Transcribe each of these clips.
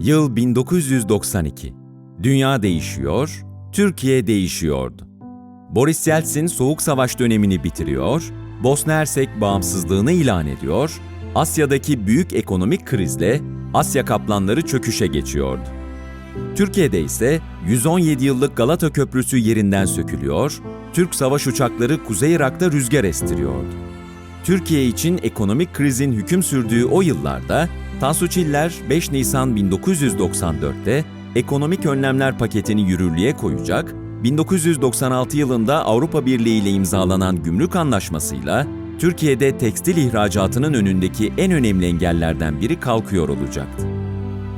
Yıl 1992. Dünya değişiyor, Türkiye değişiyordu. Boris Yeltsin Soğuk Savaş dönemini bitiriyor, Bosna Hersek bağımsızlığını ilan ediyor, Asya'daki büyük ekonomik krizle Asya kaplanları çöküşe geçiyordu. Türkiye'de ise 117 yıllık Galata Köprüsü yerinden sökülüyor, Türk savaş uçakları Kuzey Irak'ta rüzgar estiriyordu. Türkiye için ekonomik krizin hüküm sürdüğü o yıllarda Tansu Çiller 5 Nisan 1994'te ekonomik önlemler paketini yürürlüğe koyacak, 1996 yılında Avrupa Birliği ile imzalanan gümrük anlaşmasıyla Türkiye'de tekstil ihracatının önündeki en önemli engellerden biri kalkıyor olacaktı.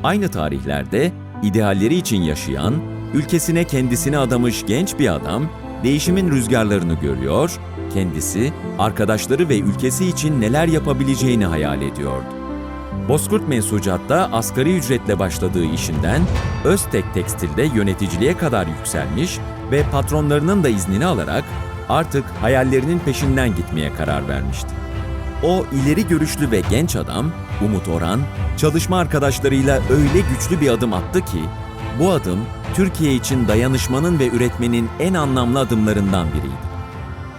Aynı tarihlerde idealleri için yaşayan, ülkesine kendisini adamış genç bir adam, değişimin rüzgarlarını görüyor, kendisi, arkadaşları ve ülkesi için neler yapabileceğini hayal ediyordu. Bozkurt Mensucat'ta asgari ücretle başladığı işinden Öztek Tekstil'de yöneticiliğe kadar yükselmiş ve patronlarının da iznini alarak artık hayallerinin peşinden gitmeye karar vermişti. O ileri görüşlü ve genç adam, Umut Oran, çalışma arkadaşlarıyla öyle güçlü bir adım attı ki, bu adım Türkiye için dayanışmanın ve üretmenin en anlamlı adımlarından biriydi.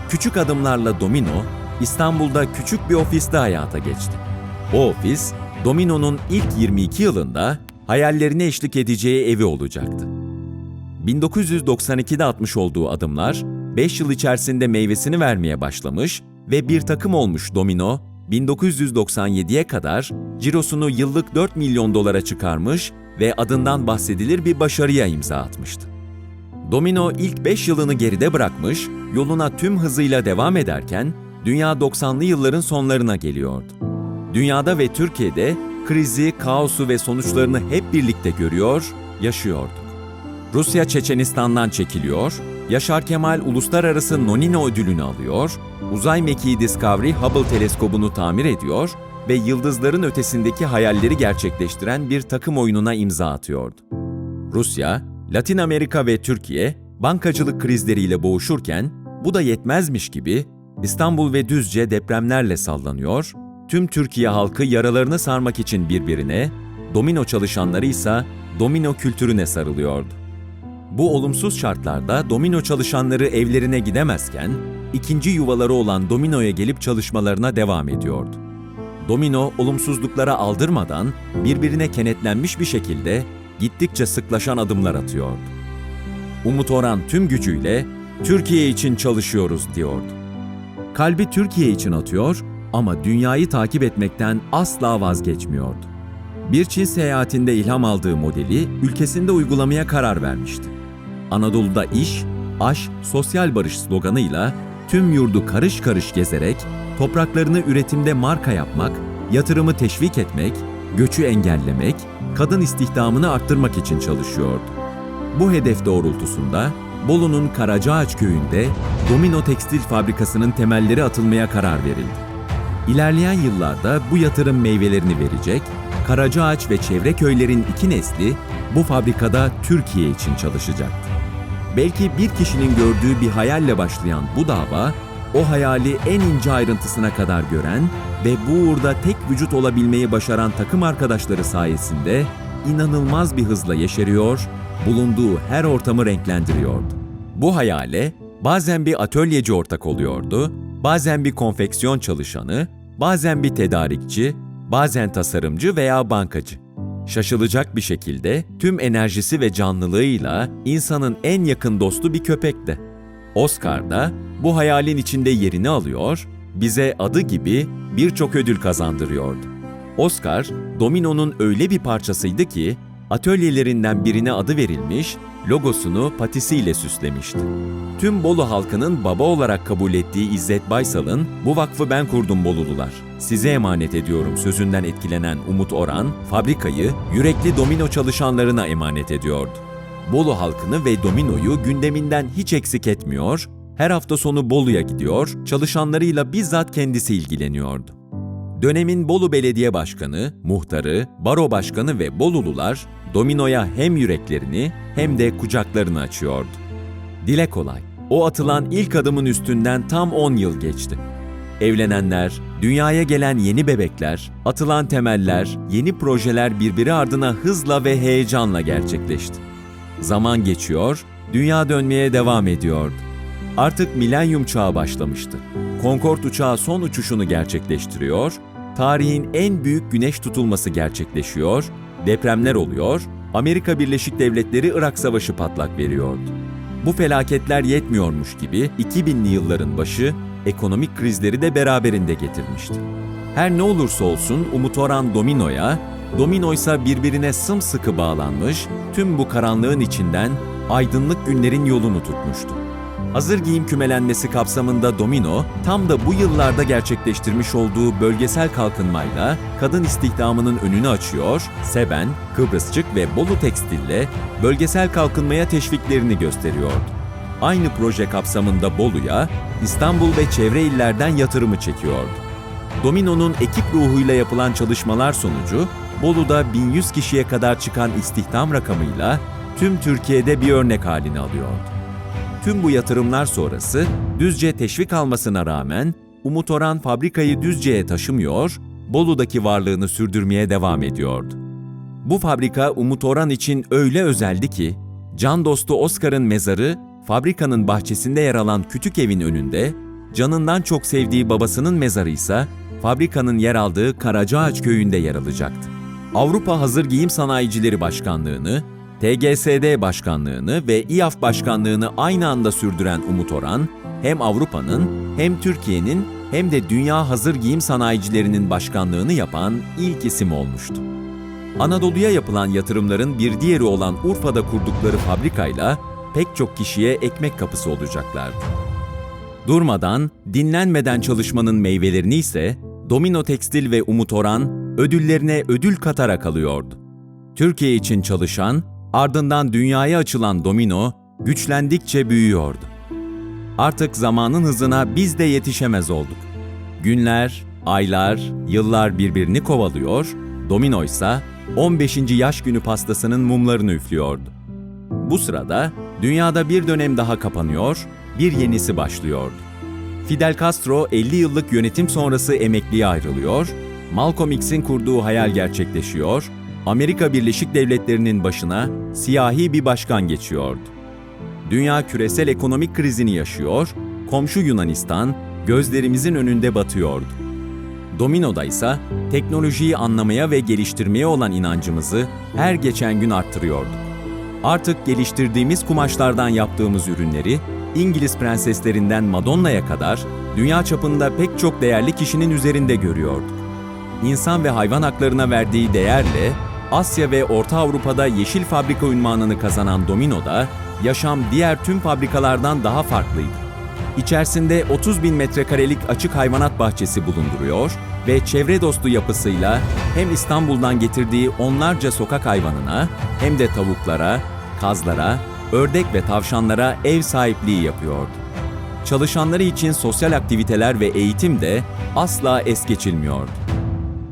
Küçük adımlarla Domino, İstanbul'da küçük bir ofiste hayata geçti. O ofis, Domino'nun ilk 22 yılında hayallerine eşlik edeceği evi olacaktı. 1992'de atmış olduğu adımlar, 5 yıl içerisinde meyvesini vermeye başlamış ve bir takım olmuş Domino, 1997'ye kadar cirosunu yıllık 4 milyon dolara çıkarmış ve adından bahsedilir bir başarıya imza atmıştı. Domino ilk 5 yılını geride bırakmış, yoluna tüm hızıyla devam ederken dünya 90'lı yılların sonlarına geliyordu. Dünyada ve Türkiye'de krizi, kaosu ve sonuçlarını hep birlikte görüyor, yaşıyorduk. Rusya Çeçenistan'dan çekiliyor, Yaşar Kemal Uluslararası Nonino ödülünü alıyor, uzay mekiği Discovery Hubble teleskobunu tamir ediyor ve yıldızların ötesindeki hayalleri gerçekleştiren bir takım oyununa imza atıyordu. Rusya, Latin Amerika ve Türkiye bankacılık krizleriyle boğuşurken bu da yetmezmiş gibi İstanbul ve Düzce depremlerle sallanıyor, tüm Türkiye halkı yaralarını sarmak için birbirine, domino çalışanları ise domino kültürüne sarılıyordu. Bu olumsuz şartlarda domino çalışanları evlerine gidemezken, ikinci yuvaları olan dominoya gelip çalışmalarına devam ediyordu. Domino olumsuzluklara aldırmadan birbirine kenetlenmiş bir şekilde gittikçe sıklaşan adımlar atıyordu. Umut Oran tüm gücüyle Türkiye için çalışıyoruz diyordu. Kalbi Türkiye için atıyor ama dünyayı takip etmekten asla vazgeçmiyordu. Bir Çin seyahatinde ilham aldığı modeli ülkesinde uygulamaya karar vermişti. Anadolu'da iş, aş, sosyal barış sloganıyla tüm yurdu karış karış gezerek topraklarını üretimde marka yapmak, yatırımı teşvik etmek, göçü engellemek, kadın istihdamını arttırmak için çalışıyordu. Bu hedef doğrultusunda Bolu'nun Karacaağaç köyünde Domino Tekstil Fabrikası'nın temelleri atılmaya karar verildi. İlerleyen yıllarda bu yatırım meyvelerini verecek, Karacaağaç ve çevre köylerin iki nesli bu fabrikada Türkiye için çalışacaktı. Belki bir kişinin gördüğü bir hayalle başlayan bu dava, o hayali en ince ayrıntısına kadar gören ve bu uğurda tek vücut olabilmeyi başaran takım arkadaşları sayesinde inanılmaz bir hızla yeşeriyor, bulunduğu her ortamı renklendiriyordu. Bu hayale bazen bir atölyeci ortak oluyordu, bazen bir konfeksiyon çalışanı, bazen bir tedarikçi, bazen tasarımcı veya bankacı. Şaşılacak bir şekilde tüm enerjisi ve canlılığıyla insanın en yakın dostu bir köpekti. Oscar da bu hayalin içinde yerini alıyor, bize adı gibi birçok ödül kazandırıyordu. Oscar, Domino'nun öyle bir parçasıydı ki, atölyelerinden birine adı verilmiş, logosunu patisiyle süslemişti. Tüm Bolu halkının baba olarak kabul ettiği İzzet Baysal'ın "Bu vakfı ben kurdum Bolulular. Size emanet ediyorum." sözünden etkilenen Umut Oran, fabrikayı yürekli domino çalışanlarına emanet ediyordu. Bolu halkını ve dominoyu gündeminden hiç eksik etmiyor, her hafta sonu Bolu'ya gidiyor, çalışanlarıyla bizzat kendisi ilgileniyordu. Dönemin Bolu Belediye Başkanı, muhtarı, baro başkanı ve Bolulular dominoya hem yüreklerini hem de kucaklarını açıyordu. Dile kolay. O atılan ilk adımın üstünden tam 10 yıl geçti. Evlenenler, dünyaya gelen yeni bebekler, atılan temeller, yeni projeler birbiri ardına hızla ve heyecanla gerçekleşti. Zaman geçiyor, dünya dönmeye devam ediyordu. Artık milenyum çağı başlamıştı. Concorde uçağı son uçuşunu gerçekleştiriyor, tarihin en büyük güneş tutulması gerçekleşiyor, depremler oluyor, Amerika Birleşik Devletleri Irak Savaşı patlak veriyordu. Bu felaketler yetmiyormuş gibi 2000'li yılların başı ekonomik krizleri de beraberinde getirmişti. Her ne olursa olsun Umut Orhan dominoya, domino ise birbirine sımsıkı bağlanmış, tüm bu karanlığın içinden aydınlık günlerin yolunu tutmuştu. Hazır giyim kümelenmesi kapsamında Domino, tam da bu yıllarda gerçekleştirmiş olduğu bölgesel kalkınmayla kadın istihdamının önünü açıyor, Seben, Kıbrısçık ve Bolu Tekstil'le bölgesel kalkınmaya teşviklerini gösteriyordu. Aynı proje kapsamında Bolu'ya, İstanbul ve çevre illerden yatırımı çekiyordu. Domino'nun ekip ruhuyla yapılan çalışmalar sonucu, Bolu'da 1100 kişiye kadar çıkan istihdam rakamıyla tüm Türkiye'de bir örnek halini alıyordu. Tüm bu yatırımlar sonrası Düzce teşvik almasına rağmen Umut Orhan fabrikayı Düzce'ye taşımıyor, Bolu'daki varlığını sürdürmeye devam ediyordu. Bu fabrika Umut Orhan için öyle özeldi ki, can dostu Oscar'ın mezarı fabrikanın bahçesinde yer alan küçük evin önünde, canından çok sevdiği babasının mezarı ise fabrikanın yer aldığı Karacaağaç köyünde yer alacaktı. Avrupa Hazır Giyim Sanayicileri Başkanlığı'nı, TGSD Başkanlığını ve İAF Başkanlığını aynı anda sürdüren Umut Orhan, hem Avrupa'nın hem Türkiye'nin hem de dünya hazır giyim sanayicilerinin başkanlığını yapan ilk isim olmuştu. Anadolu'ya yapılan yatırımların bir diğeri olan Urfa'da kurdukları fabrikayla pek çok kişiye ekmek kapısı olacaklardı. Durmadan, dinlenmeden çalışmanın meyvelerini ise Domino Tekstil ve Umut Orhan ödüllerine ödül katarak alıyordu. Türkiye için çalışan, ardından dünyaya açılan Domino güçlendikçe büyüyordu. Artık zamanın hızına biz de yetişemez olduk. Günler, aylar, yıllar birbirini kovalıyor, Domino ise 15. yaş günü pastasının mumlarını üflüyordu. Bu sırada dünyada bir dönem daha kapanıyor, bir yenisi başlıyordu. Fidel Castro 50 yıllık yönetim sonrası emekliye ayrılıyor, Malcolm X'in kurduğu hayal gerçekleşiyor, Amerika Birleşik Devletleri'nin başına siyahi bir başkan geçiyordu. Dünya küresel ekonomik krizini yaşıyor, komşu Yunanistan gözlerimizin önünde batıyordu. Domino'da ise teknolojiyi anlamaya ve geliştirmeye olan inancımızı her geçen gün arttırıyorduk. Artık geliştirdiğimiz kumaşlardan yaptığımız ürünleri İngiliz prenseslerinden Madonna'ya kadar dünya çapında pek çok değerli kişinin üzerinde görüyorduk. İnsan ve hayvan haklarına verdiği değerle Asya ve Orta Avrupa'da yeşil fabrika unvanını kazanan Domino'da yaşam diğer tüm fabrikalardan daha farklıydı. İçerisinde 30 bin metrekarelik açık hayvanat bahçesi bulunduruyor ve çevre dostu yapısıyla hem İstanbul'dan getirdiği onlarca sokak hayvanına hem de tavuklara, kazlara, ördek ve tavşanlara ev sahipliği yapıyordu. Çalışanları için sosyal aktiviteler ve eğitim de asla es geçilmiyordu.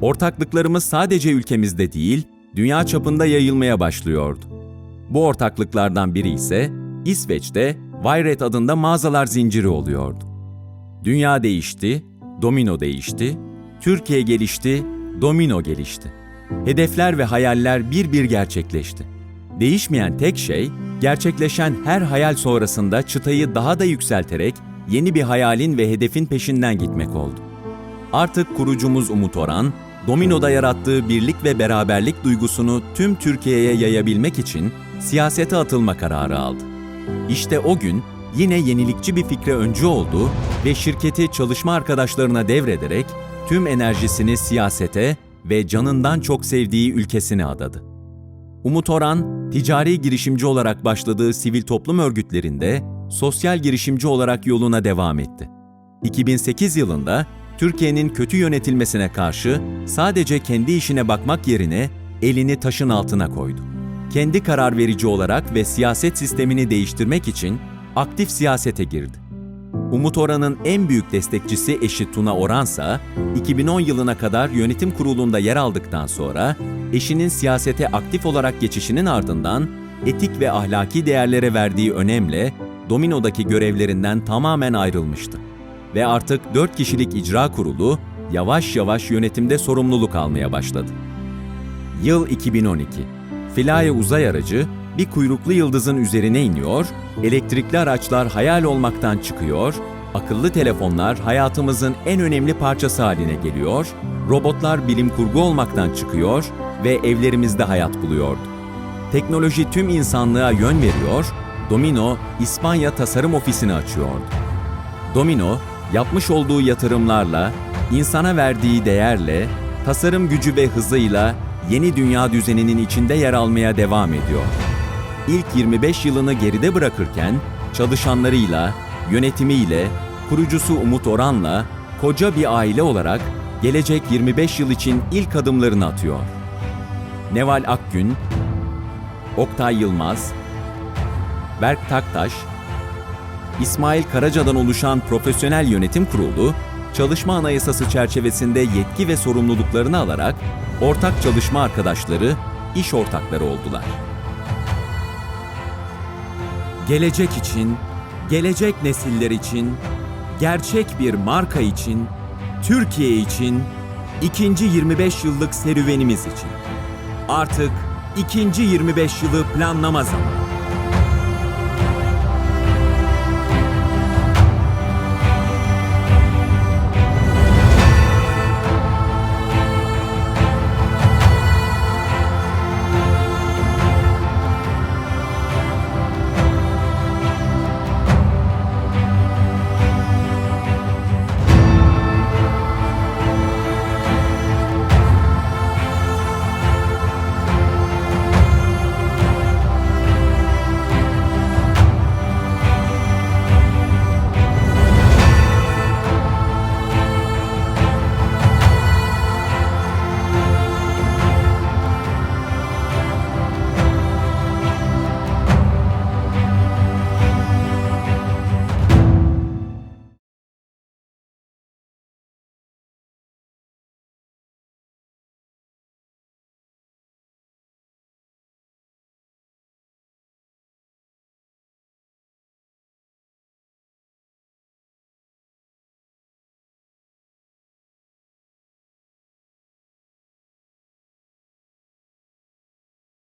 Ortaklıklarımız sadece ülkemizde değil, dünya çapında yayılmaya başlıyordu. Bu ortaklıklardan biri ise İsveç'te Vayret adında mağazalar zinciri oluyordu. Dünya değişti, domino değişti, Türkiye gelişti, domino gelişti. Hedefler ve hayaller bir bir gerçekleşti. Değişmeyen tek şey, gerçekleşen her hayal sonrasında çıtayı daha da yükselterek yeni bir hayalin ve hedefin peşinden gitmek oldu. Artık kurucumuz Umut Orhan, Domino'da yarattığı birlik ve beraberlik duygusunu tüm Türkiye'ye yayabilmek için siyasete atılma kararı aldı. İşte o gün yine yenilikçi bir fikre öncü oldu ve şirketi çalışma arkadaşlarına devrederek tüm enerjisini siyasete ve canından çok sevdiği ülkesine adadı. Umut Orhan, ticari girişimci olarak başladığı sivil toplum örgütlerinde sosyal girişimci olarak yoluna devam etti. 2008 yılında Türkiye'nin kötü yönetilmesine karşı sadece kendi işine bakmak yerine elini taşın altına koydu. Kendi karar verici olarak ve siyaset sistemini değiştirmek için aktif siyasete girdi. Umut Oran'ın en büyük destekçisi eşi Tuna Oransa, 2010 yılına kadar yönetim kurulunda yer aldıktan sonra eşinin siyasete aktif olarak geçişinin ardından etik ve ahlaki değerlere verdiği önemle Domino'daki görevlerinden tamamen ayrılmıştı. Ve artık 4 kişilik icra kurulu yavaş yavaş yönetimde sorumluluk almaya başladı. Yıl 2012. Philae uzay aracı bir kuyruklu yıldızın üzerine iniyor, elektrikli araçlar hayal olmaktan çıkıyor, akıllı telefonlar hayatımızın en önemli parçası haline geliyor, robotlar bilim kurgu olmaktan çıkıyor ve evlerimizde hayat buluyordu. Teknoloji tüm insanlığa yön veriyor, Domino İspanya Tasarım Ofisi'ni açıyordu. Domino, yapmış olduğu yatırımlarla, insana verdiği değerle, tasarım gücü ve hızıyla yeni dünya düzeninin içinde yer almaya devam ediyor. İlk 25 yılını geride bırakırken çalışanlarıyla, yönetimiyle, kurucusu Umut Oran'la koca bir aile olarak gelecek 25 yıl için ilk adımlarını atıyor. Neval Akgün, Oktay Yılmaz, Berk Taktaş, İsmail Karaca'dan oluşan profesyonel yönetim kurulu, çalışma anayasası çerçevesinde yetki ve sorumluluklarını alarak ortak çalışma arkadaşları, iş ortakları oldular. Gelecek için, gelecek nesiller için, gerçek bir marka için, Türkiye için, ikinci 25 yıllık serüvenimiz için. Artık ikinci 25 yılı planlama zamanı.